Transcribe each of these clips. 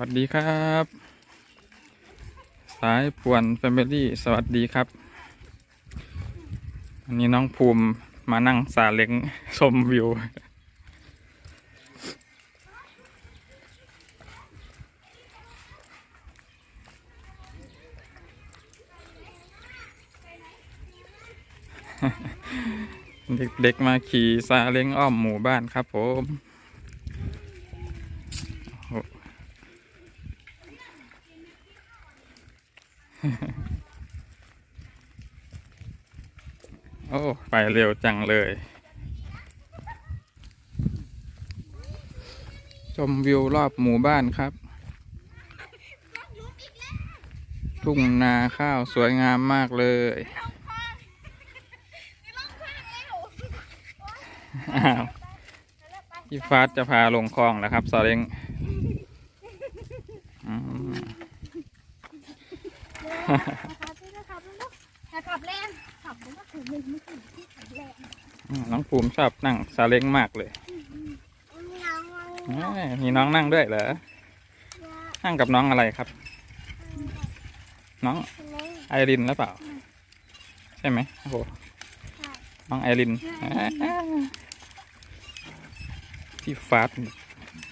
วัสดีครับ สายป่วนแฟมิลี่สวัสดีครับ อันนี้น้องภูมิมานั่งซาเล้งชมวิว เด็กๆมาขี่ซาเล้งอ้อมหมู่บ้านครับผม โอ้ ไปเร็วจังเลย ชมวิวรอบหมู่บ้านครับ ทุ่งนาข้าวสวยงามมากเลยอ้าวพี่ฟาสจะพาลงคลองแล้วครับซาเล้งอืม ขับเล่นขับก็คือมึงไม่ถึงที่ขับเล่นอืมน้องภูมิชอบนั่งซาเล้งมากเลยน้องเอ้ยมีน้องนั่งด้วยเหรอ นั่งกับน้องอะไรครับ น้องไอรินหรือเปล่า ใช่ไหมโอ้โหน้องไอรินอ่าพี่ฟาส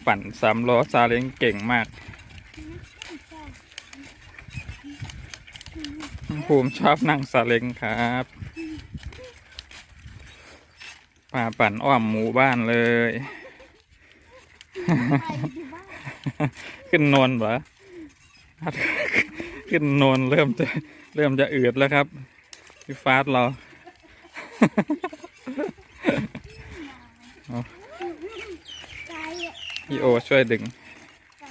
ปั่นสามล้อซาเล้งเก่งมากน้อง ภูมิชอบนั่งซาเล้งครับป่าปั่นอ้อมหมู่บ้านเลย ขึ้นโนนเหรอขึ้นโนนเริ่มจะเริ่มจะอืดแล้วครับพี่ฟาสเรา พี่โอช่วยดึง ใจ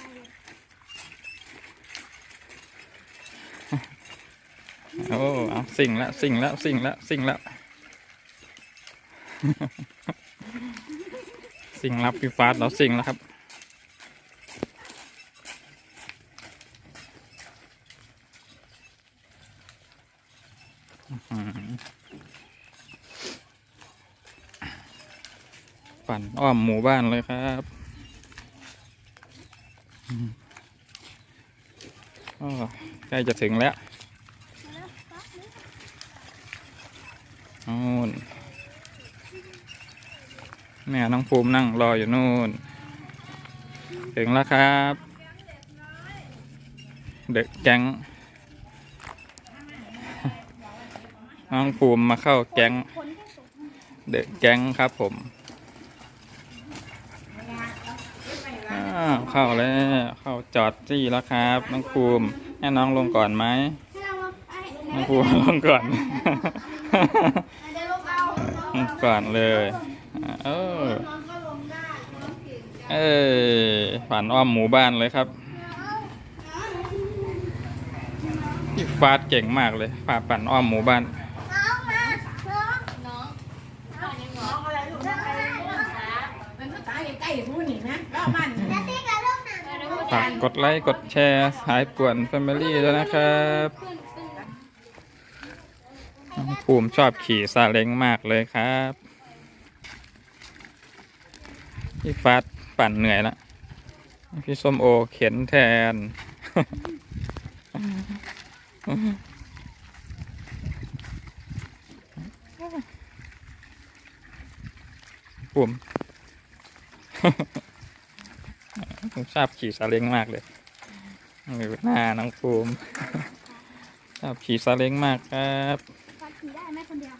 โอ้เอาสิ่งล้วสิ่งล้วสิ่งล้วสิ่งล้วสิ่งรับพี่ฟาสเราสิ่งแล้วครับ ปั่นอ้อมหมู่บ้านเลยครับใกล้จะถึงแล้ว นู่นแม่น้องภูมินั่งรออยู่นู่น ถึงแล้วครับ เด็กแก๊ง น้องภูมิมาเข้าแก๊งคนก็กแก๊งครับผมเข้าแล้ว เข้าจอดที่แล้วครับ น้องภูมิให้น้องลงก่อนไหม น้องภูมิลงก่อนเดี๋ยวลงเอาลงก่อนเลยเออน้องก็ลงได้น้องเก่งเอ้ยผ่านอ้อมหมู่บ้านเลยครับพี่ฟาดเก่งมากเลยฟาดปั่นอ้อมหมู่บ้าน น้องมาน้องน้องน้องยังน้องอะไรลูกน้องอะไรลูกน้องขามันก็ตายใกล้ๆพูดนี่นะรอบมันจะตีกับลูกหนัง ฝากกดไลค์ กดแชร์สายป่วนแฟมิลี่ด้วยนะครับน้ องภูมิชอบขี่ซาเล้งมากเลยครับพี่ฟาดปั่นเหนื่อยแล้วพี่ส้มโอเข็นแทน ภูมิผมชอบขี่ซาเล้งมากเลยหน้าน้องภูมิชอบขี่ซาเล้งมากครับ ฟัดขี่ได้ไหมคนเดียว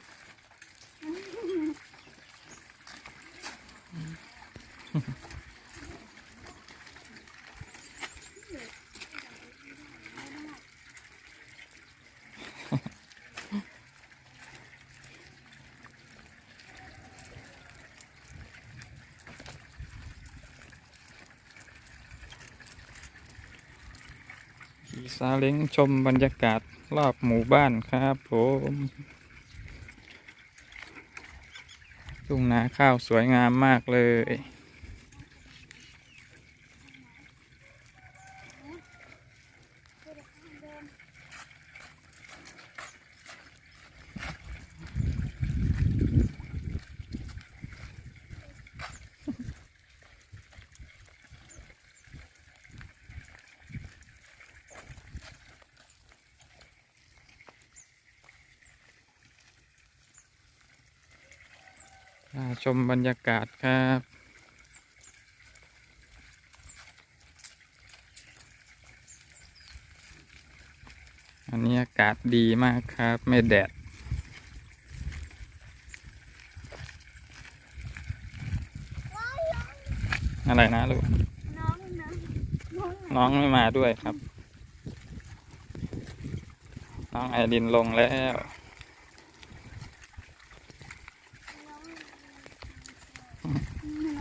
ขี่ ซาเล้งชมบรรยากาศรอบหมู่บ้านครับผมทุ่งนาข้าวสวยงามมากเลย ชมบรรยากาศครับอันนี้อากาศดีมากครับ ไม่แดด อะไรนะลูก น้องนะน้องน้องไม่มาด้วยครับ น้องไอรินลงแล้ว น้องมีกี่กี่ก้อนมีมีใช่ไหมมีด้วยฟ้า เนื้อ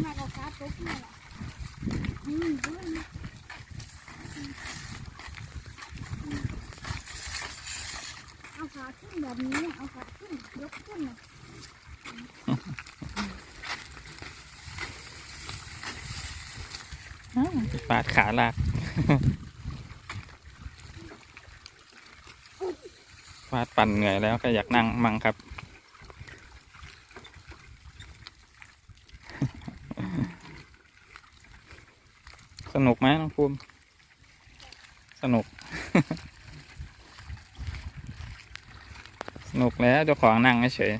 แม่ก็ฟ้าตุ๊กนี่แหละอืมด้วยนะเอาขาขึ้นแบบนี้เอาขาขึ้นยกขึ้นนะ ปาดขาลาก วาดปั่นเหนื่อยแล้วก็อยากนั่งมั่งครับ สนุกไหมน้องภูมิ สนุก สนุกแล้วเจ้าของนั่งเฉย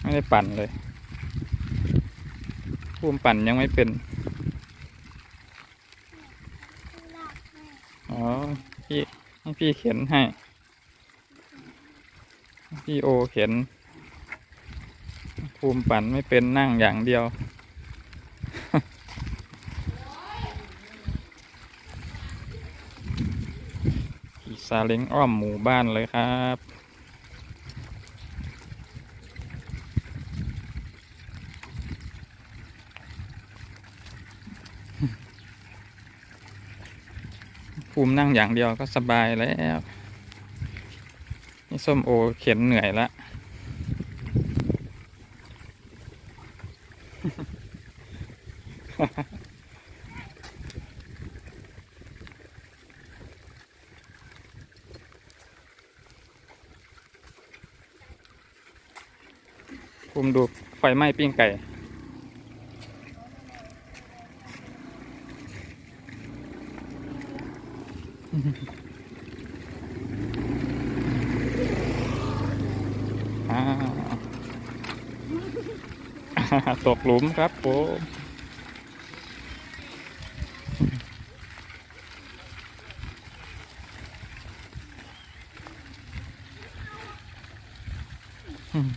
ไม่ได้ปั่นเลยภูมิปั่นยังไม่เป็น ลากแม่ อ๋อ พี่ให้พี่เขียนให้พี่โอเขียนภูมิปั่นไม่เป็นนั่งอย่างเดียว ขี่ซาเล้งอ้อมหมู่บ้านเลยครับ ภูมินั่งอย่างเดียวก็สบายแล้วนี่ส้มโอเข็นเหนื่อยละภูมิดูไฟไหม้ปิ้งไก่ อ่า ตกหลุมครับผมอืม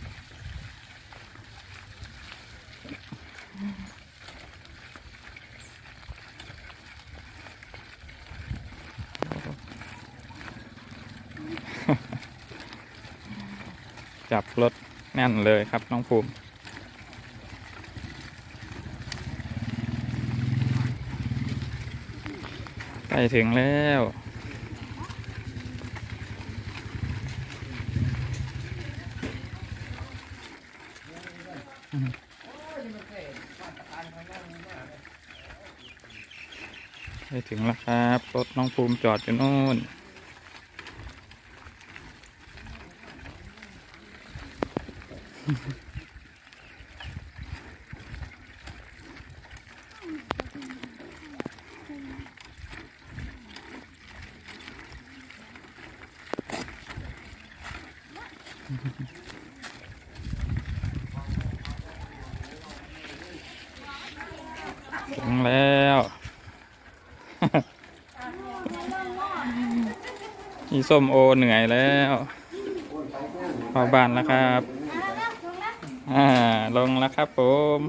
จับรถแน่นเลยครับน้องภูมิใกล้ถึงแล้วใกล้ถึงแล้วครับ รถน้องภูมิจอดอยู่นู่น ถึงแล้วพี่ส้มโอเหนื่อยแล้วเข้าบ้านแล้วครับ อ่า ลงแล้วครับผม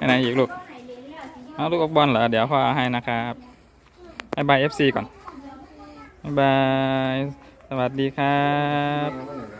อันไหนอีกลูก เอาลูกบอลเหรอ เดี๋ยวพ่อเอาให้นะครับบายบายเอฟซีก่อนบายบาย สวัสดีครับ